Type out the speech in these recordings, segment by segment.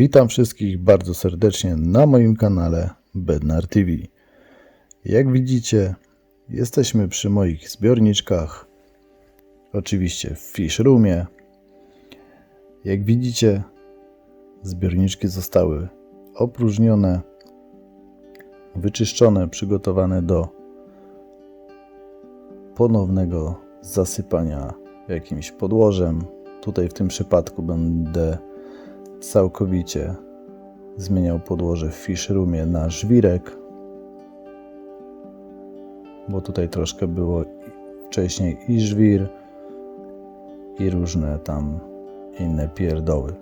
Witam wszystkich bardzo serdecznie na moim kanale Bednar TV. Jak widzicie, jesteśmy przy moich zbiorniczkach, oczywiście w Fish Roomie. Jak widzicie, zbiorniczki zostały opróżnione, wyczyszczone, przygotowane do ponownego zasypania jakimś podłożem. Tutaj w tym przypadku będę całkowicie zmieniał podłoże w Fish na żwirek, bo tutaj troszkę było wcześniej i żwir, i różne tam inne pierdoły.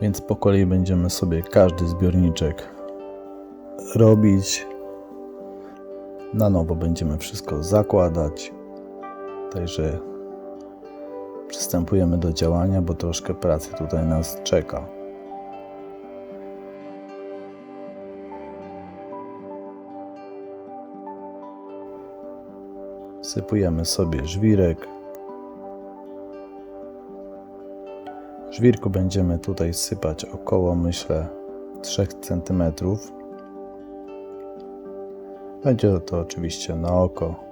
Więc po kolei będziemy sobie każdy zbiorniczek robić. Na nowo będziemy wszystko zakładać. Także przystępujemy do działania, bo troszkę pracy tutaj nas czeka. Sypujemy sobie żwirek. Żwirku będziemy tutaj sypać około, myślę, 3 cm. Będzie to oczywiście na oko,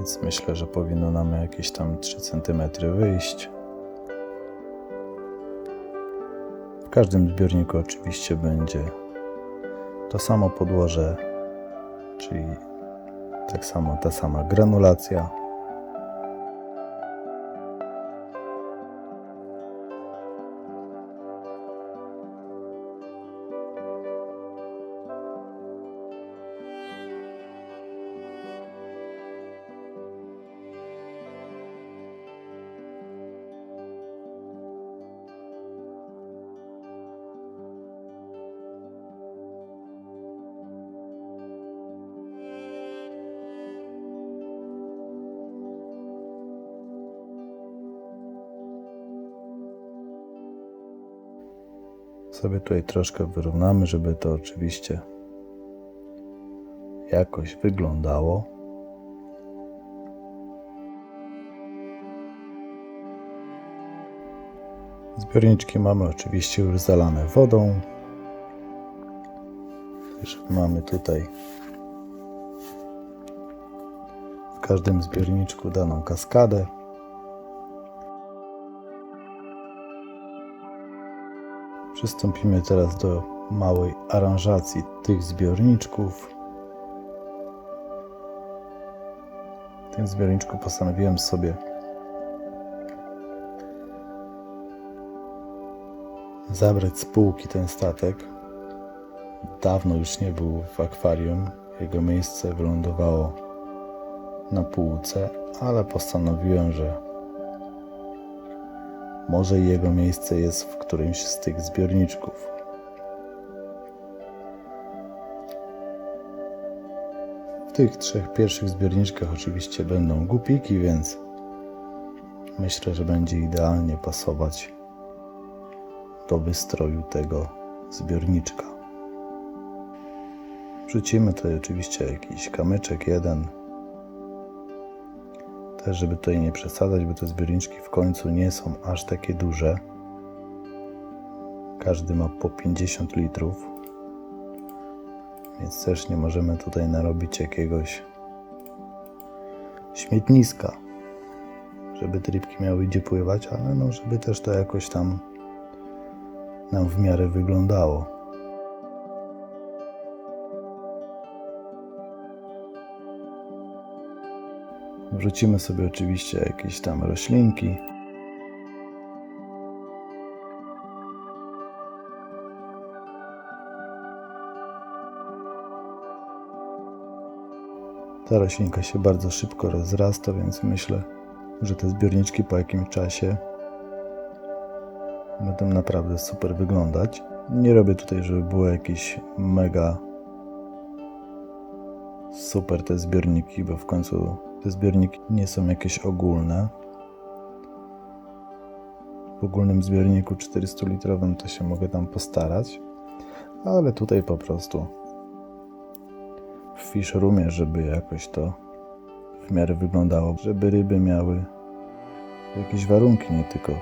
więc myślę, że powinno nam jakieś tam 3 cm wyjść. W każdym zbiorniku oczywiście będzie to samo podłoże, czyli tak samo ta sama granulacja. Sobie tutaj troszkę wyrównamy, żeby to oczywiście jakoś wyglądało. Zbiorniczki mamy oczywiście już zalane wodą. Także mamy tutaj w każdym zbiorniczku daną kaskadę. Przystąpimy teraz do małej aranżacji tych zbiorniczków. W tym zbiorniczku postanowiłem sobie zabrać z półki ten statek. Dawno już nie był w akwarium. Jego miejsce wylądowało na półce, ale postanowiłem, że może jego miejsce jest w którymś z tych zbiorniczków. W tych trzech pierwszych zbiorniczkach oczywiście będą gupiki, więc myślę, że będzie idealnie pasować do wystroju tego zbiorniczka. Wrzucimy tutaj oczywiście jakiś kamyczek jeden, też, żeby tutaj nie przesadzać, bo te zbiorniczki w końcu nie są aż takie duże. Każdy ma po 50 litrów, więc też nie możemy tutaj narobić jakiegoś śmietniska, żeby te rybki miały gdzie pływać, ale no, żeby też to jakoś tam nam w miarę wyglądało. Wrzucimy sobie oczywiście jakieś tam roślinki. Ta roślinka się bardzo szybko rozrasta, więc myślę, że te zbiorniczki po jakimś czasie będą naprawdę super wyglądać. Nie robię tutaj, żeby było jakieś mega super te zbiorniki, bo w końcu te zbiorniki nie są jakieś ogólne. W ogólnym zbiorniku 400-litrowym to się mogę tam postarać, ale tutaj po prostu w fish roomie, żeby jakoś to w miarę wyglądało, żeby ryby miały jakieś warunki, nie tylko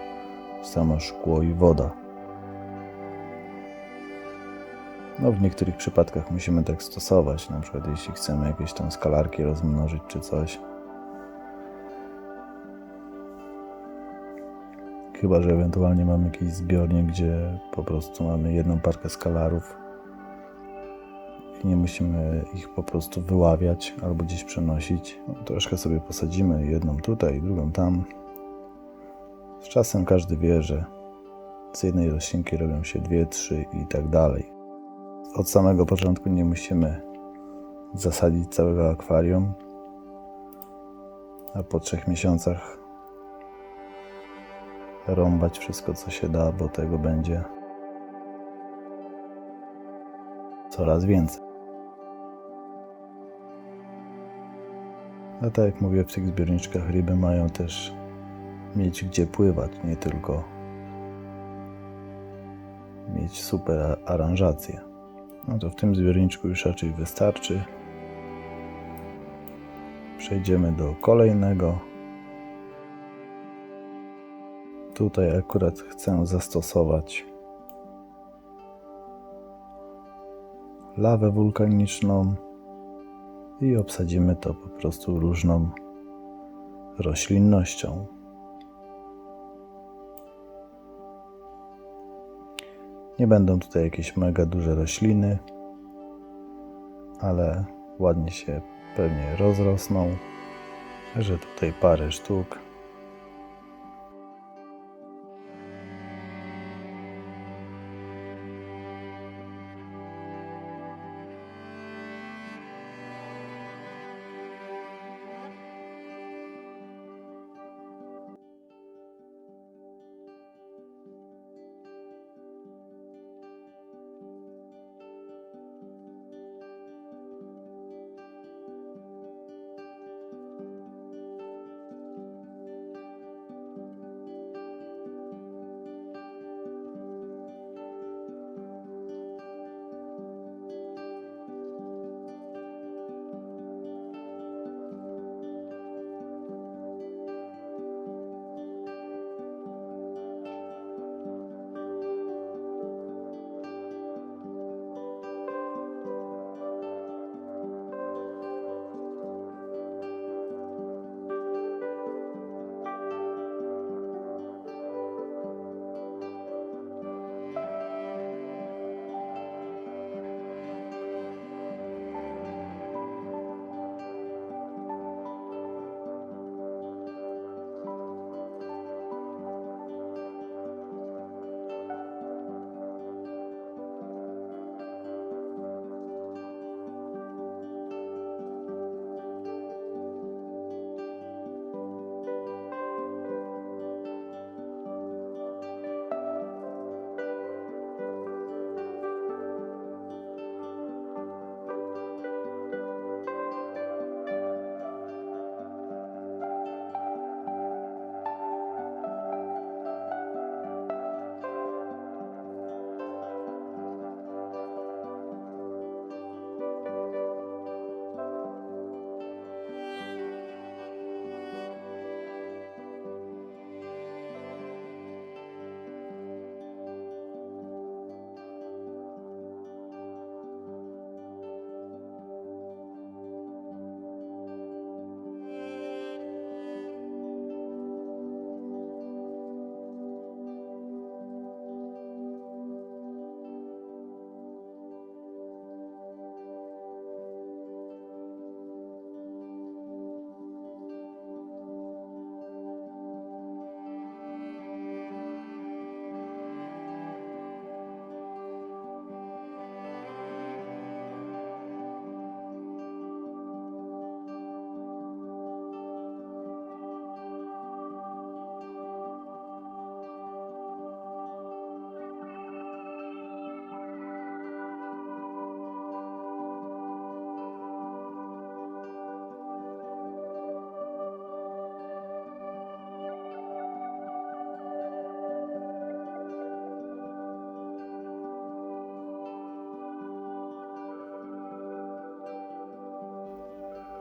samo szkło i woda. No, w niektórych przypadkach musimy tak stosować, na przykład jeśli chcemy jakieś tam skalarki rozmnożyć czy coś. Chyba, że ewentualnie mamy jakiś zbiornik, gdzie po prostu mamy jedną parkę skalarów i nie musimy ich po prostu wyławiać albo gdzieś przenosić. No, troszkę sobie posadzimy, jedną tutaj, drugą tam. Z czasem każdy wie, że z jednej roślinki robią się dwie, trzy i tak dalej. Od samego początku nie musimy zasadzić całego akwarium, a po trzech miesiącach rąbać wszystko, co się da, bo tego będzie coraz więcej. A tak jak mówię, w tych zbiorniczkach ryby mają też mieć gdzie pływać, nie tylko mieć super aranżację. No to w tym zbiorniczku już raczej wystarczy. Przejdziemy do kolejnego. Tutaj akurat chcę zastosować lawę wulkaniczną i obsadzimy to po prostu różną roślinnością. Nie będą tutaj jakieś mega duże rośliny, ale ładnie się pewnie rozrosną, że tutaj parę sztuk.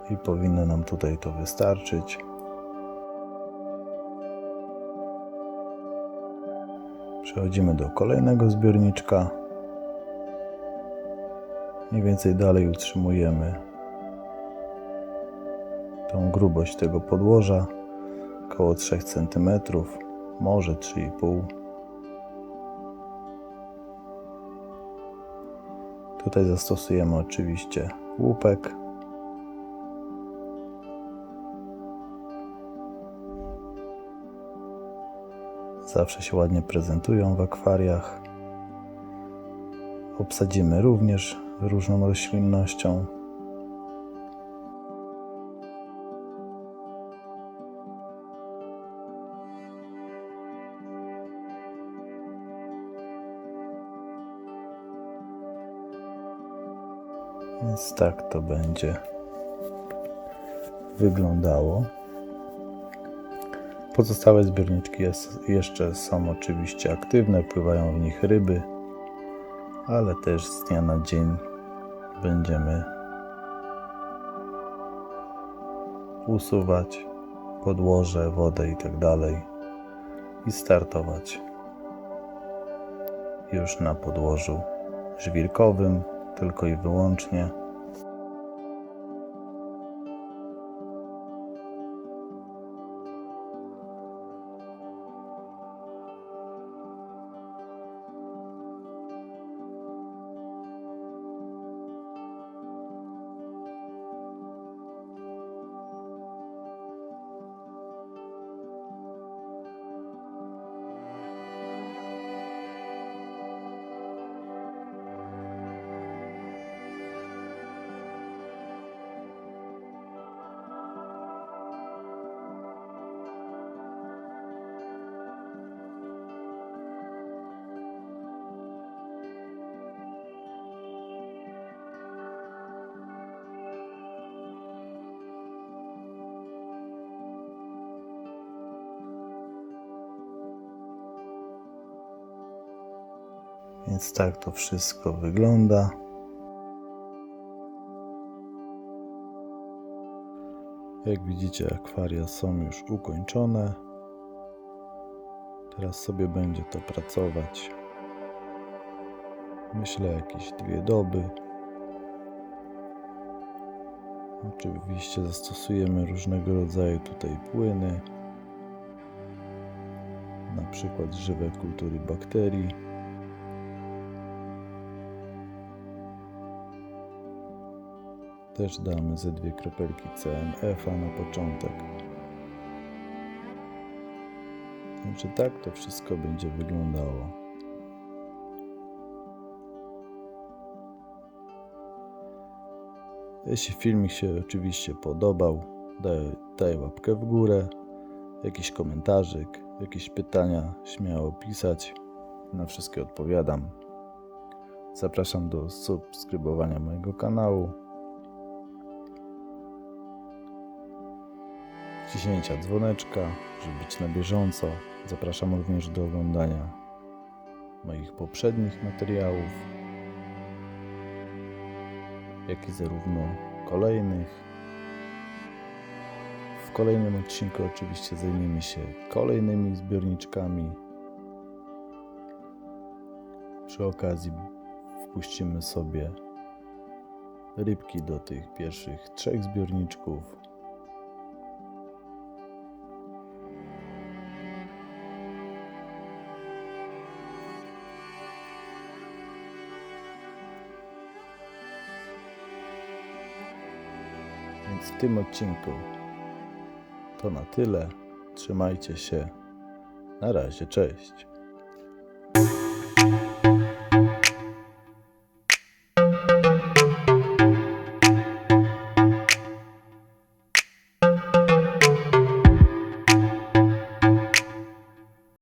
I powinno nam tutaj to wystarczyć. Przechodzimy do kolejnego zbiorniczka. Mniej więcej dalej utrzymujemy tą grubość tego podłoża około 3 cm, może 3,5 Tutaj zastosujemy oczywiście łupek. Zawsze się ładnie prezentują w akwariach. Obsadzimy również różną roślinnością. Więc tak to będzie wyglądało. Pozostałe zbiorniczki jest, jeszcze są oczywiście aktywne, pływają w nich ryby, ale też z dnia na dzień będziemy usuwać podłoże, wodę i tak i startować już na podłożu żwirkowym tylko i wyłącznie. Więc tak to wszystko wygląda. Jak widzicie, akwaria są już ukończone. Teraz sobie będzie to pracować. Myślę jakieś dwie doby. Oczywiście zastosujemy różnego rodzaju tutaj płyny, na przykład żywe kultury bakterii. Też damy ze dwie kropelki CMF-a na początek. Także tak to wszystko będzie wyglądało. Jeśli filmik się oczywiście podobał, daj, daj łapkę w górę, jakiś komentarzyk, jakieś pytania śmiało pisać. Na wszystkie odpowiadam. Zapraszam do subskrybowania mojego kanału. Wciśnięcia dzwoneczka, żeby być na bieżąco. Zapraszam również do oglądania moich poprzednich materiałów, jak i zarówno kolejnych. W kolejnym odcinku oczywiście zajmiemy się kolejnymi zbiorniczkami. Przy okazji wpuścimy sobie rybki do tych pierwszych trzech zbiorniczków. Więc w tym odcinku to na tyle. Trzymajcie się. Na razie, cześć.